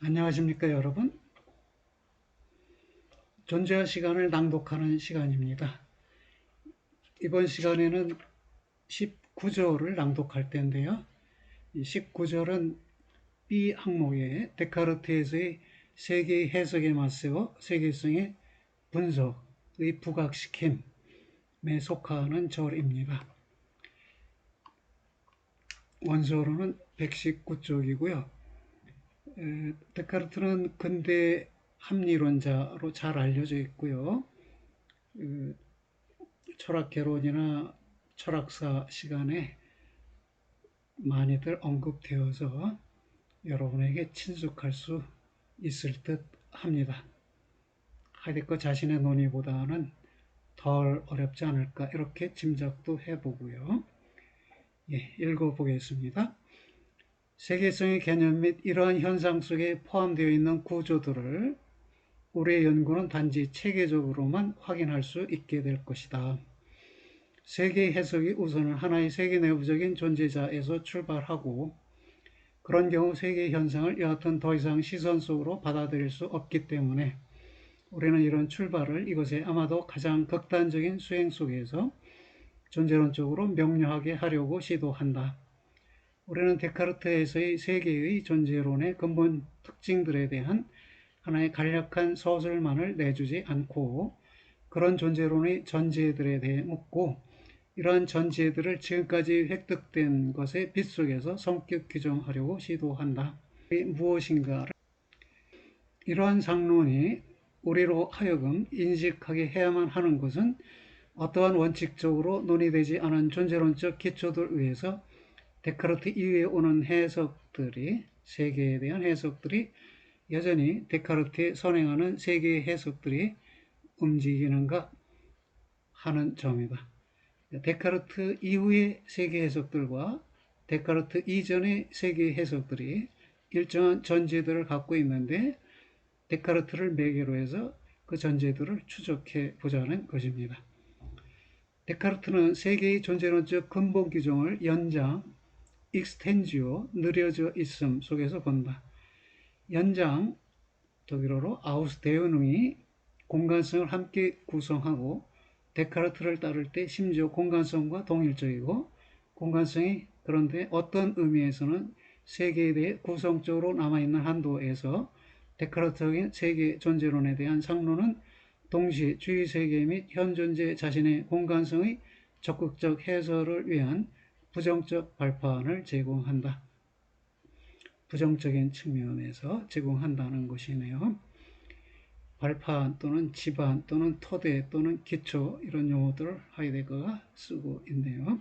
안녕하십니까 여러분 존재와 시간을 낭독하는 시간입니다 이번 시간에는 19조를 낭독할 텐데요 이 19절은 B 항목에 데카르트에서의 세계의 해석에 맞세워 세계성의 분석의 부각시킴에 속하는 절입니다. 원서로는 119쪽이고요. 데카르트는 근대 합리론자로 잘 알려져 있고요. 그 철학 개론이나 철학사 시간에 많이들 언급되어서 여러분에게 친숙할 수 있을 듯 합니다. 하이데거 자신의 논의보다는 덜 어렵지 않을까 이렇게 짐작도 해보고요. 예, 읽어보겠습니다. 세계성의 개념 및 이러한 현상 속에 포함되어 있는 구조들을 우리의 연구는 단지 체계적으로만 확인할 수 있게 될 것이다. 세계 해석이 우선은 하나의 세계 내부적인 존재자에서 출발하고 그런 경우 세계 현상을 여하튼 더 이상 시선 속으로 받아들일 수 없기 때문에 우리는 이런 출발을 이것에 아마도 가장 극단적인 수행 속에서 존재론적으로 명료하게 하려고 시도한다. 우리는 데카르트에서의 세계의 존재론의 근본 특징들에 대한 하나의 간략한 서술만을 내주지 않고 그런 존재론의 전제들에 대해 묻고 이러한 전제들을 지금까지 획득된 것의 빛 속에서 성격 규정하려고 시도한다. 무엇인가? 이러한 상론이 우리로 하여금 인식하게 해야만 하는 것은 어떠한 원칙적으로 논의되지 않은 존재론적 기초들 위해서 데카르트 이후에 오는 해석들이 세계에 대한 해석들이 여전히 데카르트에 선행하는 세계의 해석들이 움직이는가 하는 점이다. 데카르트 이후의 세계 해석들과 데카르트 이전의 세계 해석들이 일정한 전제들을 갖고 있는데 데카르트를 매개로 해서 그 전제들을 추적해 보자는 것입니다. 데카르트는 세계의 존재론적 근본 규정을 연장, 익스텐지오, 느려져 있음 속에서 본다. 연장, 독일어로 아우스데우능이 공간성을 함께 구성하고 데카르트를 따를 때 심지어 공간성과 동일적이고 공간성이 그런데 어떤 의미에서는 세계에 대해 구성적으로 남아있는 한도에서 데카르트적인 세계 존재론에 대한 상론은 동시에 주위 세계 및 현존재 자신의 공간성의 적극적 해설을 위한 부정적 발판을 제공한다. 부정적인 측면에서 제공한다는 것이네요. 발판 또는 지반 또는 토대 또는 기초 이런 용어들을 하이데거가 쓰고 있네요.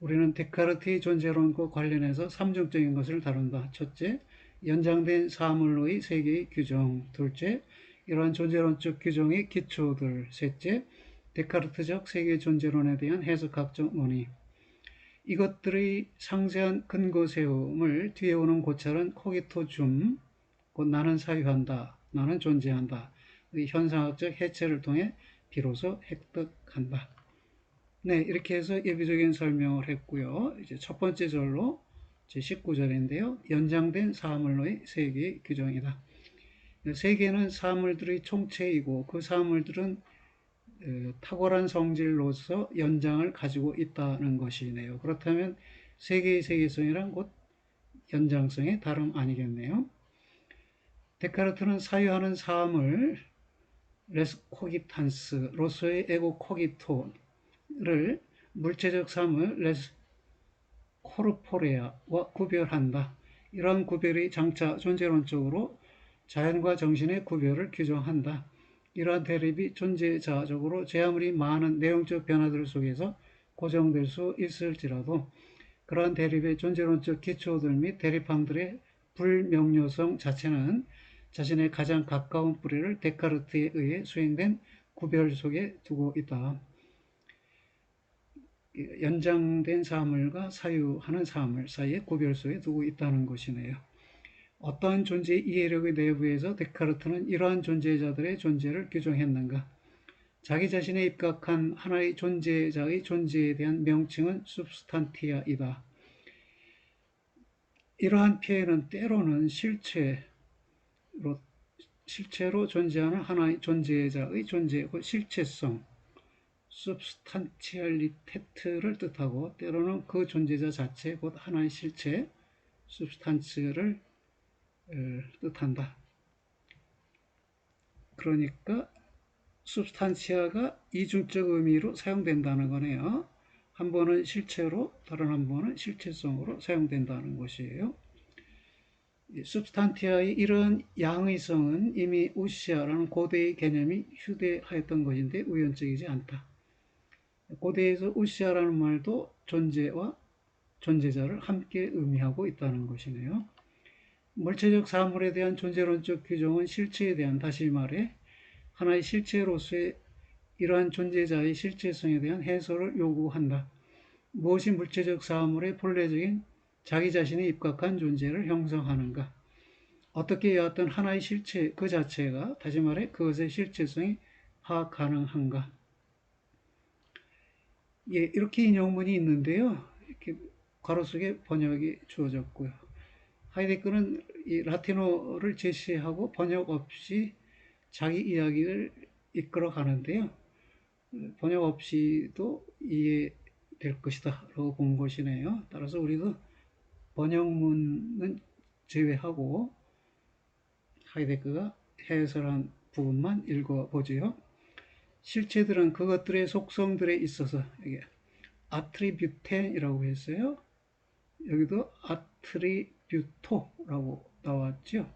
우리는 데카르트의 존재론과 관련해서 삼중적인 것을 다룬다. 첫째, 연장된 사물로의 세계의 규정. 둘째, 이러한 존재론적 규정의 기초들. 셋째, 데카르트적 세계 존재론에 대한 해석학적 논의. 이것들의 상세한 근거 세움을 뒤에 오는 고찰은 코기토 줌, 곧 나는 사유한다. 나는 존재한다. 현상학적 해체를 통해 비로소 획득한다. 네, 이렇게 해서 예비적인 설명을 했고요. 이제 첫 번째 절로 제 19절인데요. 연장된 사물로의 세계의 규정이다. 세계는 사물들의 총체이고 그 사물들은 어, 탁월한 성질로서 연장을 가지고 있다는 것이네요. 그렇다면 세계의 세계성이란 곧 연장성의 다름 아니겠네요. 데카르트는 사유하는 사함을 레스 코기탄스로서의 에고 코기토를 물체적 삶을 레스 코르포레아와 구별한다. 이러한 구별이 장차 존재론적으로 자연과 정신의 구별을 규정한다. 이러한 대립이 존재자적으로 제 아무리 많은 내용적 변화들 속에서 고정될 수 있을지라도 그러한 대립의 존재론적 기초들 및 대립함들의 불명료성 자체는 자신의 가장 가까운 뿌리를 데카르트에 의해 수행된 구별 속에 두고 있다. 연장된 사물과 사유하는 사물 사이에 구별 속에 두고 있다는 것이네요. 어떠한 존재 이해력의 내부에서 데카르트는 이러한 존재자들의 존재를 규정했는가? 자기 자신에 입각한 하나의 존재자의 존재에 대한 명칭은 substantia이다. 이러한 표현은 때로는 실체, 실체로 존재하는 하나의 존재자의 존재, 그 실체성, substantiality를 뜻하고 때로는 그 존재자 자체, 곧 하나의 실체, substance를 뜻한다. 그러니까 substantia가 이중적 의미로 사용된다는 거네요. 한 번은 실체로, 다른 한 번은 실체성으로 사용된다는 것이에요. substantia의 이런 양의성은 이미 우시아라는 고대의 개념이 휴대하였던 것인데 우연적이지 않다. 고대에서 우시아라는 말도 존재와 존재자를 함께 의미하고 있다는 것이네요. 물체적 사물에 대한 존재론적 규정은 실체에 대한 다시 말해 하나의 실체로서의 이러한 존재자의 실체성에 대한 해설을 요구한다. 무엇이 물체적 사물의 본래적인 자기 자신이 입각한 존재를 형성하는가? 어떻게 여하튼 하나의 실체 그 자체가 다시 말해 그것의 실체성이 파악 가능한가? 예, 이렇게 인용문이 있는데요. 이렇게 괄호 속에 번역이 주어졌고요. 하이데크는 이 라틴어를 제시하고 번역 없이 자기 이야기를 이끌어 가는데요. 번역 없이도 이해될 것이다 라고 본 것이네요. 따라서 우리도 번역문은 제외하고 하이데크가 해설한 부분만 읽어보지요. 실체들은 그것들의 속성들에 있어서 이게 아트리뷰텐이라고 했어요. 여기도 아트리뷰토라고 나왔죠.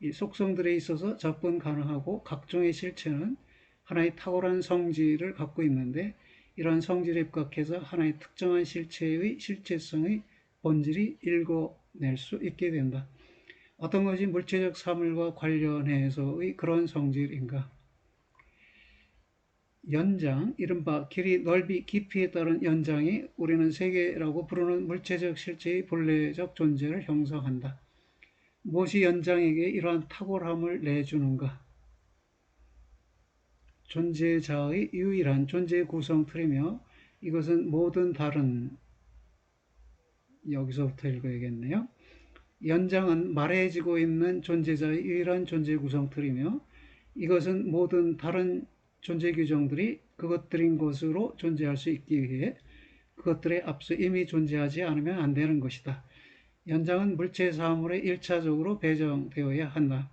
이 속성들에 있어서 접근 가능하고 각종의 실체는 하나의 탁월한 성질을 갖고 있는데 이러한 성질에 입각해서 하나의 특정한 실체의 실체성의 본질이 읽어낼 수 있게 된다. 어떤 것이 물체적 사물과 관련해서의 그런 성질인가? 연장, 이른바 길이, 넓이, 깊이에 따른 연장이 우리는 세계라고 부르는 물체적 실체의 본래적 존재를 형성한다. 무엇이 연장에게 이러한 탁월함을 내주는가? 존재자의 유일한 존재 구성 틀이며 이것은 모든 다른 여기서부터 읽어야겠네요. 연장은 말해지고 있는 존재자의 유일한 존재 구성 틀이며 이것은 모든 다른 존재 규정들이 그것들인 것으로 존재할 수 있기 위해 그것들에 앞서 이미 존재하지 않으면 안 되는 것이다. 연장은 물체 사물에 일차적으로 배정되어야 한다.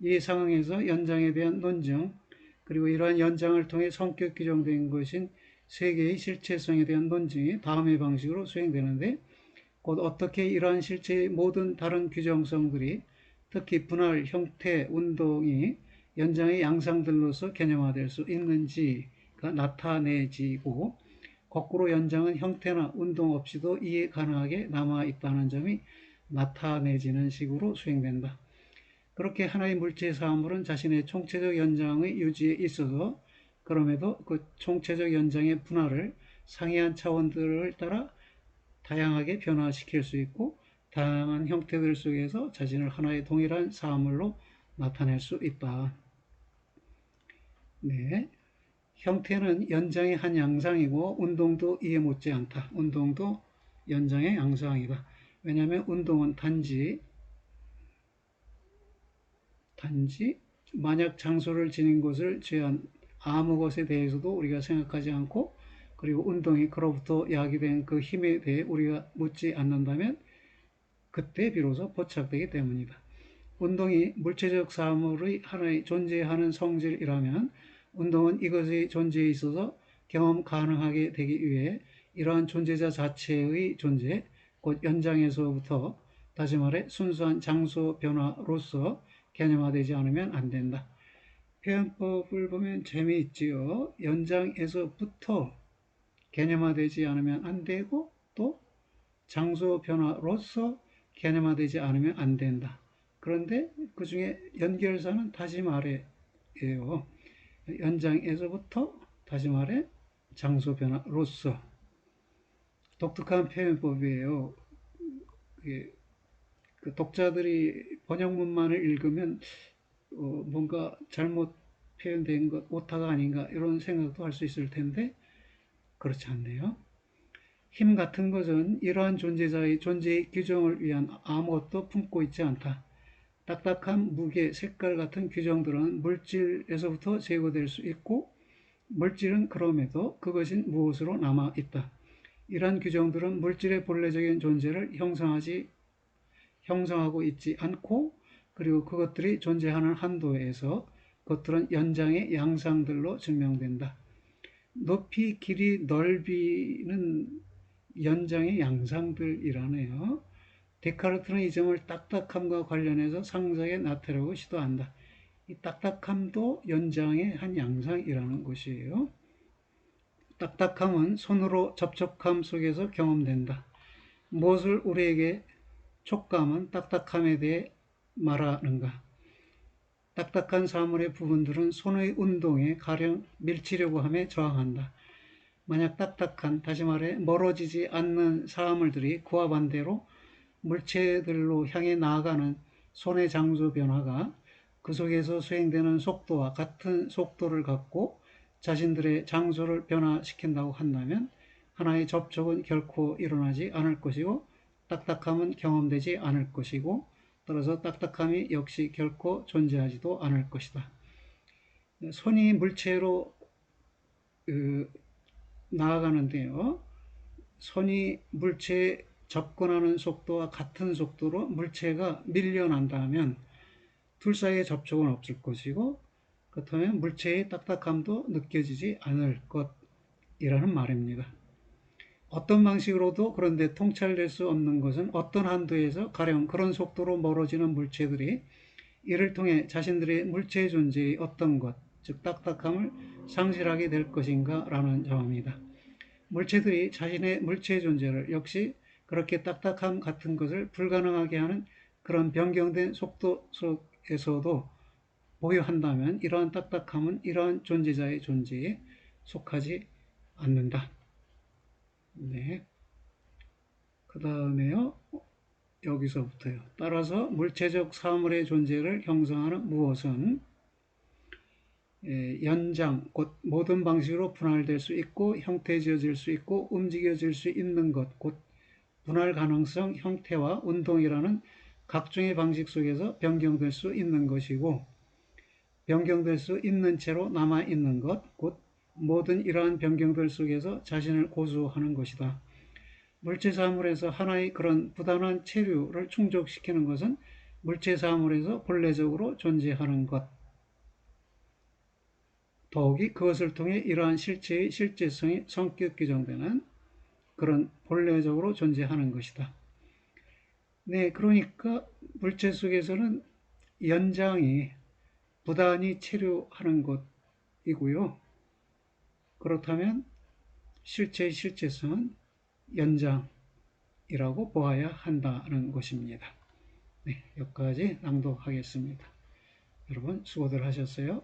이 상황에서 연장에 대한 논증, 그리고 이러한 연장을 통해 성격 규정된 것인 세계의 실체성에 대한 논증이 다음의 방식으로 수행되는데, 곧 어떻게 이러한 실체의 모든 다른 규정성들이 특히 분할, 형태, 운동이 연장의 양상들로서 개념화될 수 있는지가 나타내지고 거꾸로 연장은 형태나 운동 없이도 이해 가능하게 남아 있다는 점이 나타내지는 식으로 수행된다. 그렇게 하나의 물질 사물은 자신의 총체적 연장의 유지에 있어서 그럼에도 그 총체적 연장의 분할을 상이한 차원들을 따라 다양하게 변화시킬 수 있고 다양한 형태들 속에서 자신을 하나의 동일한 사물로 나타낼 수 있다. 네. 형태는 연장의 한 양상이고 운동도 이해 못지 않다. 운동도 연장의 양상이다. 왜냐하면 운동은 단지 단지 만약 장소를 지닌 것을 제한 아무 것에 대해서도 우리가 생각하지 않고 그리고 운동이 그로부터 야기된 그 힘에 대해 우리가 묻지 않는다면 그때 비로소 포착되기 때문이다. 운동이 물체적 사물의 하나의 존재하는 성질이라면 운동은 이것의 존재에 있어서 경험 가능하게 되기 위해 이러한 존재자 자체의 존재, 곧 연장에서부터 다시 말해 순수한 장소 변화로서 개념화되지 않으면 안 된다. 표현법을 보면 재미있지요. 연장에서부터 개념화되지 않으면 안 되고 또 장소 변화로서 개념화되지 않으면 안 된다. 그런데 그 중에 연결사는 다시 말해요. 연장에서부터 다시 말해 장소 변화로서 독특한 표현법이에요. 그 독자들이 번역문만을 읽으면 어 뭔가 잘못 표현된 것 오타가 아닌가 이런 생각도 할 수 있을 텐데 그렇지 않네요. 힘 같은 것은 이러한 존재자의 존재의 규정을 위한 아무것도 품고 있지 않다. 딱딱한 무게, 색깔 같은 규정들은 물질에서부터 제거될 수 있고 물질은 그럼에도 그것이 무엇으로 남아 있다. 이러한 규정들은 물질의 본래적인 존재를 형성하지 형성하고 있지 않고 그리고 그것들이 존재하는 한도에서 그것들은 연장의 양상들로 증명된다. 높이, 길이, 넓이는 연장의 양상들이라네요. 데카르트는 이 점을 딱딱함과 관련해서 상세하게 나타내고 시도한다. 이 딱딱함도 연장의 한 양상이라는 것이에요. 딱딱함은 손으로 접촉함 속에서 경험된다. 무엇을 우리에게 촉감은 딱딱함에 대해 말하는가? 딱딱한 사물의 부분들은 손의 운동에 가령 밀치려고 함에 저항한다. 만약 딱딱한, 다시 말해 멀어지지 않는 사물들이 반대로 물체들로 향해 나아가는 손의 장소 변화가 그 속에서 수행되는 속도와 같은 속도를 갖고 자신들의 장소를 변화시킨다고 한다면 하나의 접촉은 결코 일어나지 않을 것이고 딱딱함은 경험되지 않을 것이고 따라서 딱딱함이 역시 결코 존재하지도 않을 것이다. 손이 물체로 그, 나아가는데요. 손이 물체에 접근하는 속도와 같은 속도로 물체가 밀려난다면 둘 사이의 접촉은 없을 것이고 그렇다면 물체의 딱딱함도 느껴지지 않을 것이라는 말입니다. 어떤 방식으로도 그런데 통찰될 수 없는 것은 어떤 한도에서 가령 그런 속도로 멀어지는 물체들이 이를 통해 자신들의 물체 존재의 어떤 것, 즉 딱딱함을 상실하게 될 것인가 라는 점입니다. 물체들이 자신의 물체 존재를 역시 그렇게 딱딱함 같은 것을 불가능하게 하는 그런 변경된 속도 속에서도 보유한다면 이러한 딱딱함은 이러한 존재자의 존재에 속하지 않는다. 네. 그 다음에요. 여기서부터요. 따라서 물체적 사물의 존재를 형성하는 무엇은 예, 연장, 곧 모든 방식으로 분할될 수 있고 형태 지어질 수 있고 움직여질 수 있는 것, 곧 분할 가능성, 형태와 운동이라는 각종의 방식 속에서 변경될 수 있는 것이고 변경될 수 있는 채로 남아 있는 것, 곧 모든 이러한 변경들 속에서 자신을 고수하는 것이다. 물체 사물에서 하나의 그런 부단한 체류를 충족시키는 것은 물체 사물에서 본래적으로 존재하는 것. 더욱이 그것을 통해 이러한 실체의 실제성이 성격 규정되는 그런 본래적으로 존재하는 것이다. 네, 그러니까 물체 속에서는 연장이 부단히 체류하는 것이고요. 그렇다면 실체의 실제성은 연장이라고 보아야 한다는 것입니다. 네, 여기까지 낭독하겠습니다. 여러분 수고들 하셨어요.